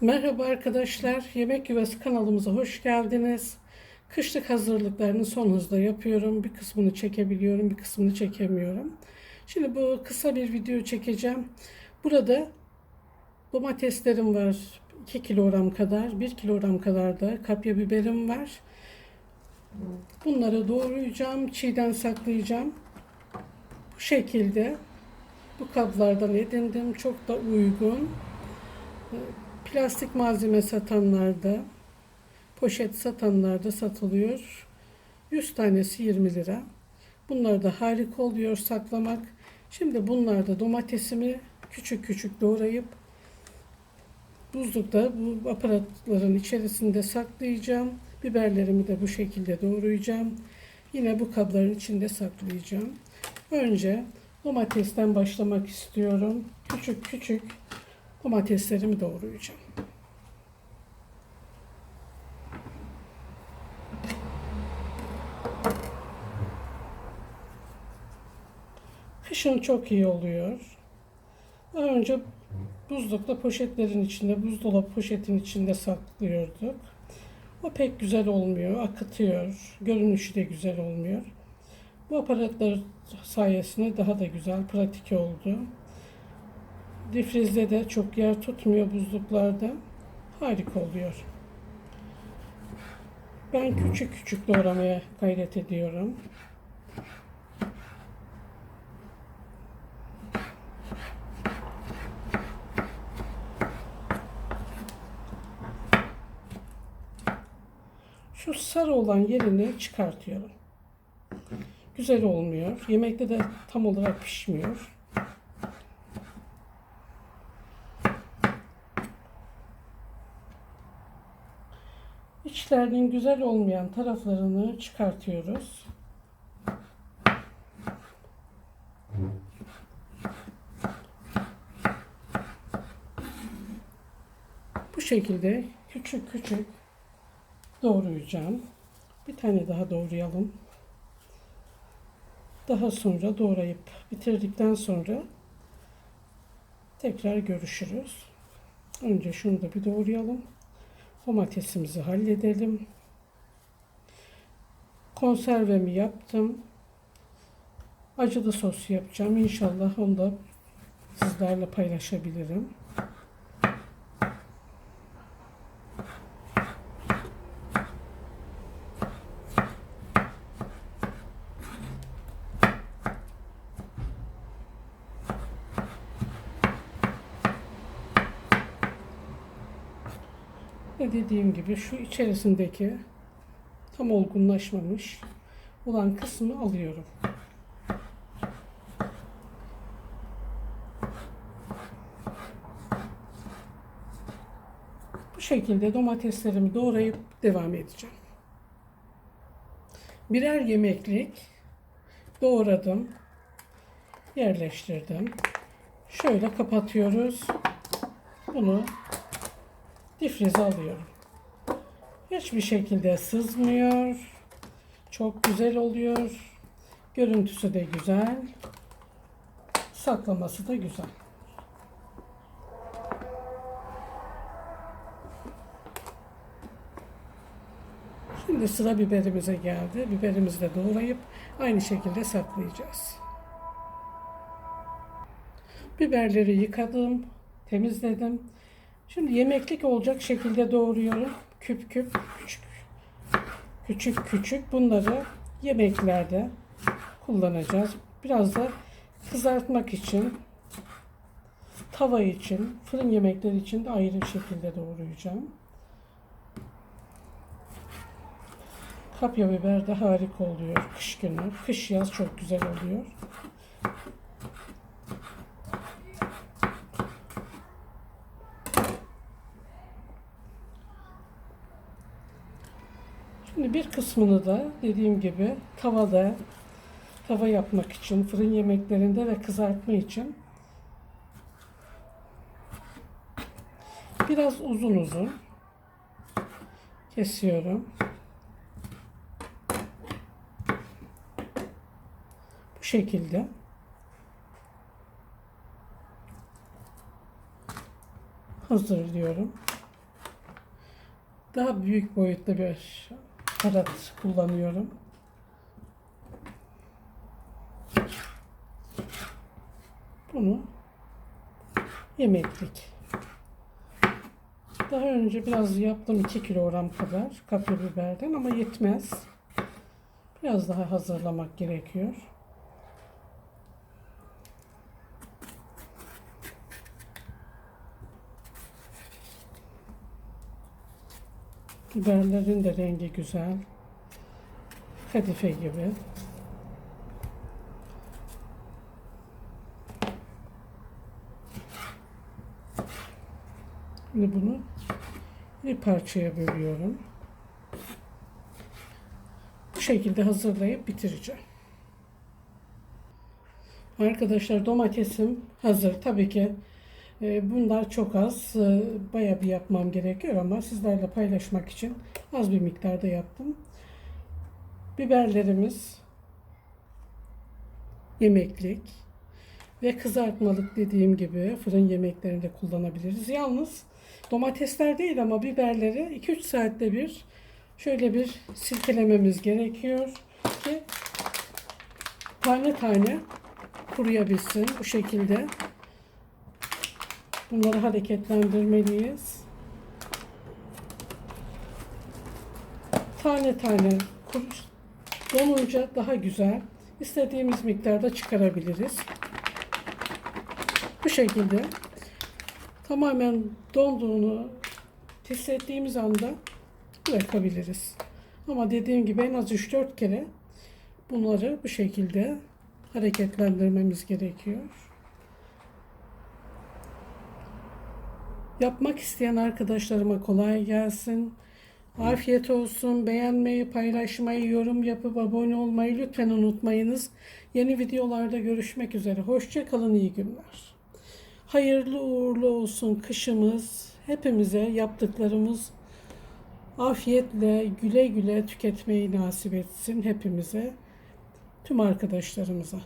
Merhaba arkadaşlar, Yemek Yuvası kanalımıza hoş geldiniz. Kışlık hazırlıklarını son hızda yapıyorum. Bir kısmını çekebiliyorum, bir kısmını çekemiyorum. Şimdi bu kısa bir video çekeceğim. Burada domateslerim var 2 kilogram kadar, 1 kilogram kadar da kapya biberim var. Bunları doğrayacağım, çiğden saklayacağım. Bu şekilde bu kablardan edindim. Çok da uygun. Plastik malzeme satanlarda, poşet satanlarda satılıyor. 100 tanesi 20 lira. Bunlar da harika oluyor saklamak. Şimdi bunlarda domatesimi küçük küçük doğrayıp buzlukta bu aparatların içerisinde saklayacağım. Biberlerimi de bu şekilde doğrayacağım. Yine bu kabların içinde saklayacağım. Önce domatesten başlamak istiyorum. Küçük küçük domateslerimi doğrayacağım. Kışın çok iyi oluyor. Önce buzlukta poşetlerin içinde, buzdolabı poşetin içinde saklıyorduk. O pek güzel olmuyor, akıtıyor. Görünüşü de güzel olmuyor. Bu aparatlar sayesinde daha da güzel, pratik oldu. Difrizde de çok yer tutmuyor buzluklarda. Harika oluyor. Ben küçük küçük doğramaya gayret ediyorum. Şu sarı olan yerini çıkartıyorum. Güzel olmuyor. Yemekte de tam olarak pişmiyor. İçlerinin güzel olmayan taraflarını çıkartıyoruz. Bu şekilde küçük küçük doğrayacağım. Bir tane daha doğrayalım. Daha sonra doğrayıp bitirdikten sonra tekrar görüşürüz. Önce şunu da bir doğrayalım. Domatesimizi halledelim. Konservemi yaptım. Acılı sos yapacağım. İnşallah onu da sizlerle paylaşabilirim. Ve dediğim gibi şu içerisindeki tam olgunlaşmamış olan kısmı alıyorum. Bu şekilde domateslerimi doğrayıp devam edeceğim. Birer yemeklik doğradım. Yerleştirdim. Şöyle kapatıyoruz. Bunu difrize alıyorum. Hiçbir şekilde sızmıyor. Çok güzel oluyor. Görüntüsü de güzel. Saklaması da güzel. Şimdi sıra biberimize geldi. Biberimizi de doğrayıp aynı şekilde saklayacağız. Biberleri yıkadım, temizledim. Şimdi yemeklik olacak şekilde doğruyorum. Küp küp küçük küçük küçük bunları yemeklerde kullanacağız. Biraz da kızartmak için tava için, fırın yemekleri için de ayrı şekilde doğrayacağım. Kapya biber de harika oluyor kış günü. Kış yaz çok güzel oluyor. Bir kısmını da dediğim gibi tavada tava yapmak için, fırın yemeklerinde ve kızartma için biraz uzun uzun kesiyorum. Bu şekilde hazırlıyorum. daha büyük boyutlu bir aparat kullanıyorum. Bunu yemeklik. Daha önce biraz yaptım 2 kilogram kadar kapya biberden ama yetmez. Biraz daha hazırlamak gerekiyor. Biberlerin de rengi güzel. Kadife gibi. Şimdi bunu bir parçaya bölüyorum. Bu şekilde hazırlayıp bitireceğim. Arkadaşlar domatesim hazır. Tabii ki bunlar çok az. E, Bayağı bir yapmam gerekiyor ama sizlerle paylaşmak için az bir miktarda yaptım. Biberlerimiz yemeklik ve kızartmalık dediğim gibi fırın yemeklerinde kullanabiliriz. Yalnız domatesler değil ama biberleri 2-3 saatte bir şöyle bir silkelememiz gerekiyor ki tane tane kuruyabilsin bu şekilde. Bunları hareketlendirmeliyiz. Tane tane donunca daha güzel. İstediğimiz miktarda çıkarabiliriz. Bu şekilde tamamen donduğunu hissettiğimiz anda bırakabiliriz. Ama dediğim gibi en az 3-4 kere bunları bu şekilde hareketlendirmemiz gerekiyor. Yapmak isteyen arkadaşlarıma kolay gelsin. Afiyet olsun. Beğenmeyi, paylaşmayı, yorum yapıp abone olmayı lütfen unutmayınız. Yeni videolarda görüşmek üzere. Hoşça kalın, iyi günler. Hayırlı uğurlu olsun kışımız. Hepimize yaptıklarımız afiyetle, güle güle tüketmeyi nasip etsin hepimize, tüm arkadaşlarımıza.